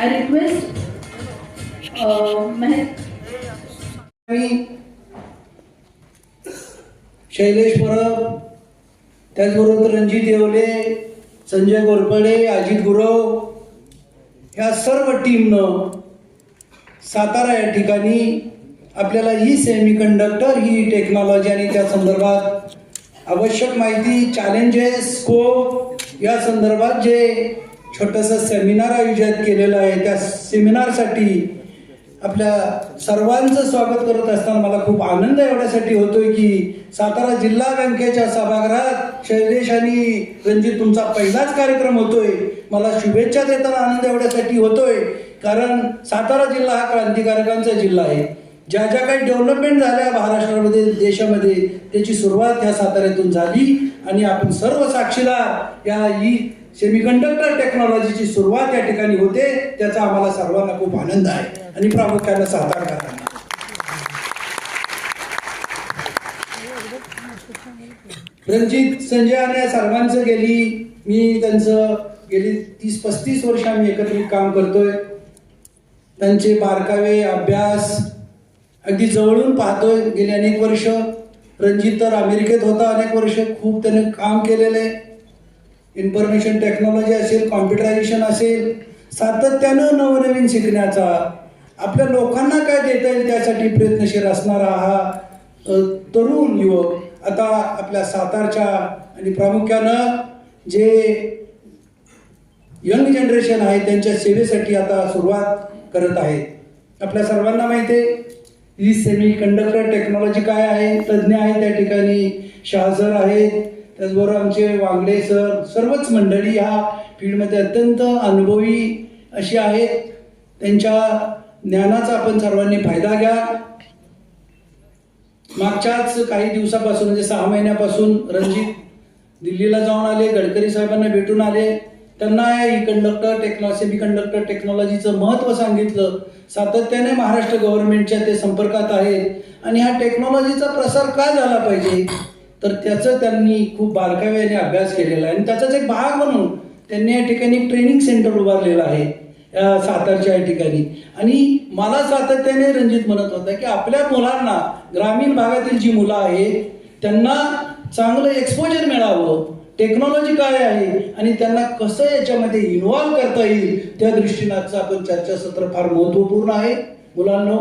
I request uh, Shailesh Parab त्याचबरोबर रणजित येवले संजय गोरपडे अजित गुरव ह्या सर्व टीमनं सातारा या ठिकाणी आपल्याला ही सेमी कंडक्टर ही टेक्नॉलॉजी आणि त्या संदर्भात आवश्यक माहिती चॅलेंजेस स्कोप या संदर्भात जे छोटंसं सेमिनार आयोजित केलेलं आहे. त्या सेमिनारसाठी आपल्या सर्वांचं स्वागत करत असताना मला खूप आनंद एवढ्यासाठी होतोय की सातारा जिल्हा बँकेच्या सभागृहात शैलेश आणि रणजित तुमचा पहिलाच कार्यक्रम होतोय. मला शुभेच्छा देताना आनंद एवढ्यासाठी होतोय. कारण सातारा जिल्हा हा क्रांतिकारकांचा जिल्हा आहे. ज्या ज्या काही डेव्हलपमेंट झाल्या महाराष्ट्रामध्ये देशामध्ये त्याची सुरुवात ह्या साताऱ्यातून झाली आणि आपण सर्व साक्षीदार या ही सेमीकंडक्टर टेक्नॉलॉजीची सुरुवात या ठिकाणी होते त्याचा आम्हाला सर्वांना खूप आनंद आहे. आणि प्रामुख्यानं सातारा करताना. रणजित संजय आणि या सर्वांचं गेली मी त्यांचं गेली तीस पस्तीस वर्ष आम्ही एकत्रित काम करतोय. त्यांचे बारकावे अभ्यास अगदी जवळून पाहतोय गेली अनेक वर्ष. रणजित तर अमेरिकेत होता अनेक वर्ष खूप त्याने काम केलेलं आहे. इन्फॉर्मेशन टेक्नॉलॉजी असेल कॉम्प्युटरायझेशन असेल सातत्यानं नवनवीन शिकण्याचा आपल्या लोकांना काय देता येईल त्यासाठी प्रयत्नशील असणारा हा तरुण युवक आता आपल्या सातारच्या आणि प्रामुख्यानं जे यंग जनरेशन आहे त्यांच्या सेवेसाठी आता सुरुवात करत आहेत. आपल्या सर्वांना माहिती आहे ही सेमी कंडक्टर टेक्नॉलॉजी काय आहे तज्ज्ञ आहे त्या ठिकाणी शाहजर आहेत त्याचबरोबर आमचे वांगडे सर सर्वच मंडळी ह्या फील्डमध्ये अत्यंत अनुभवी अशी आहेत. त्यांच्या ज्ञानाचा आपण सर्वांनी फायदा घ्या. मागच्याच काही दिवसापासून म्हणजे सहा महिन्यापासून रणजित दिल्लीला जाऊन आले गडकरी साहेबांना भेटून आले. त्यांना ई कंडक्टर टेक्नॉ सेमी कंडक्टर टेक्नॉलॉजीचं महत्त्व सांगितलं. सातत्याने महाराष्ट्र गव्हर्नमेंटच्या ते संपर्कात आहेत आणि ह्या टेक्नॉलॉजीचा प्रसार का झाला पाहिजे? तर त्याचं त्यांनी खूप बारकाव्याने अभ्यास केलेला आहे. आणि त्याचाच एक भाग म्हणून त्यांनी या ठिकाणी ट्रेनिंग सेंटर उभारलेलं आहे सातारच्या या ठिकाणी. आणि मला सातत्याने रणजित म्हणत होता की आपल्या मुलांना ग्रामीण भागातील जी मुलं आहेत त्यांना चांगलं एक्सपोजर मिळावं. टेक्नॉलॉजी काय आहे? आणि त्यांना कसं याच्यामध्ये इन्व्हॉल्व्ह करता येईल? त्या दृष्टीनं आपण चर्चासत्र फार महत्त्वपूर्ण आहे. मुलांनो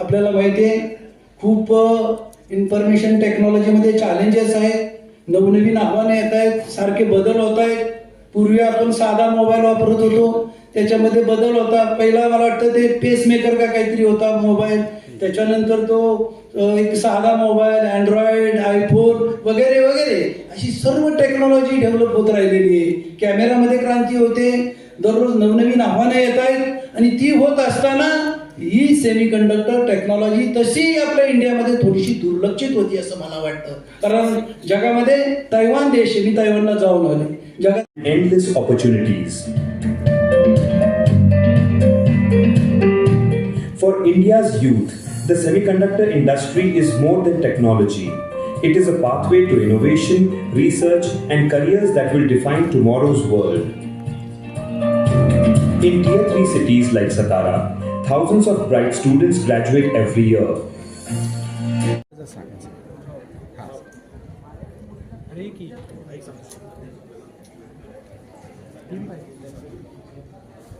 आपल्याला माहिती आहे खूप इन्फॉर्मेशन टेक्नॉलॉजीमध्ये चॅलेंजेस आहेत. नवनवीन आव्हानं येत आहेत. सारखे बदल होत आहेत. पूर्वी आपण साधा मोबाईल वापरत होतो. त्याच्यामध्ये बदल होता. पहिला मला वाटतं ते पेसमेकर का काहीतरी होता मोबाईल त्याच्यानंतर तो एक साधा मोबाईल अँड्रॉइड आयफोन वगैरे वगैरे अशी सर्व टेक्नॉलॉजी डेव्हलप होत राहिलेली आहे. कॅमेरामध्ये क्रांती होते. दररोज नवनवीन आव्हानं येत आहेत. आणि ती होत असताना ही सेमी कंडक्टर टेक्नॉलॉजी तशी आपल्या इंडियामध्ये थोडीशी दुर्लक्षित होती असं मला वाटतं. कारण जगामध्ये तैवान देश मी तैवानला जाऊन आले जगात endless opportunities for India's youth the semiconductor industry is more than technology it is a pathway to innovation research and careers that will define tomorrow's world in tier three cities like Satara thousands of bright students graduate every year.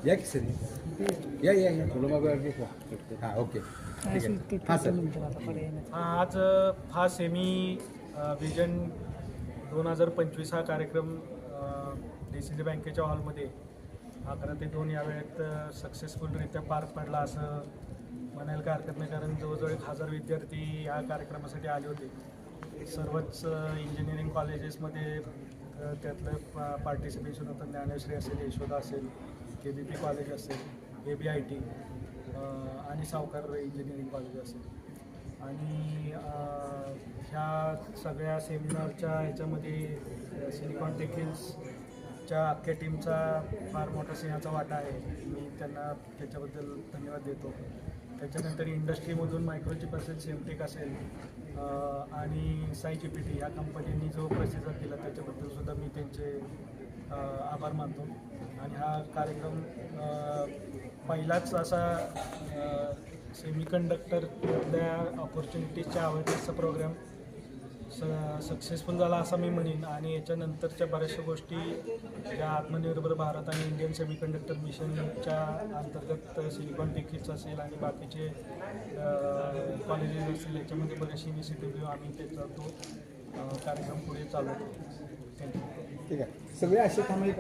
या की sir या या या थोडं मागं हां okay हां sir आज हा सेमी विजन दोन हजार पंचवीस हा कार्यक्रम डी सी सी बँकेच्या हॉलमध्ये अकरा ते दोन या वेळेत सक्सेसफुलरित्या पार पडला असं म्हणायला काय हरकत नाही कारण जवळजवळ एक हजार विद्यार्थी या कार्यक्रमासाठी आले होते. सर्वच इंजिनिअरिंग कॉलेजेसमध्ये त्यातलं पार्टिसिपेशन होतं. ज्ञानश्री असेल यशोदा असेल के बी पी कॉलेज असेल ए बी आय टी आणि सावकार इंजिनिअरिंग कॉलेज असेल. आणि ह्या सगळ्या सेमिनारच्या ह्याच्यामध्ये सिलिकॉन च्या अख्ख्या टीमचा फार मोठा सिंहाचा वाटा आहे. मी त्यांना त्याच्याबद्दल धन्यवाद देतो. त्याच्यानंतर इंडस्ट्रीमधून मायक्रोचिप असेल सेमटेक असेल आणि साई जी पी टी या कंपनींनी जो प्रतिसाद दिला त्याच्याबद्दल सुद्धा मी त्यांचे आभार मानतो. आणि हा कार्यक्रम पहिलाच असा सेमी कंडक्टरमधल्या ऑपॉर्च्युनिटीजच्या अवेअरनेसचा प्रोग्राम स सक्सेसफुल झाला असं मी म्हणेन. आणि याच्यानंतरच्या बऱ्याचशा गोष्टी ज्या आत्मनिर्भर भारत आणि इंडियन सेमीकंडक्टर मिशनच्या अंतर्गत सिलिकॉन टेकिट्स असेल आणि बाकीचे कॉलेजेस असतील याच्यामध्ये बरेचसे इनिशिएटिव्ह आम्ही त्याचा तो कार्यक्रम पुढे चालवतो थँक्यू ठीक आहे. सगळे असे एक मिनिट.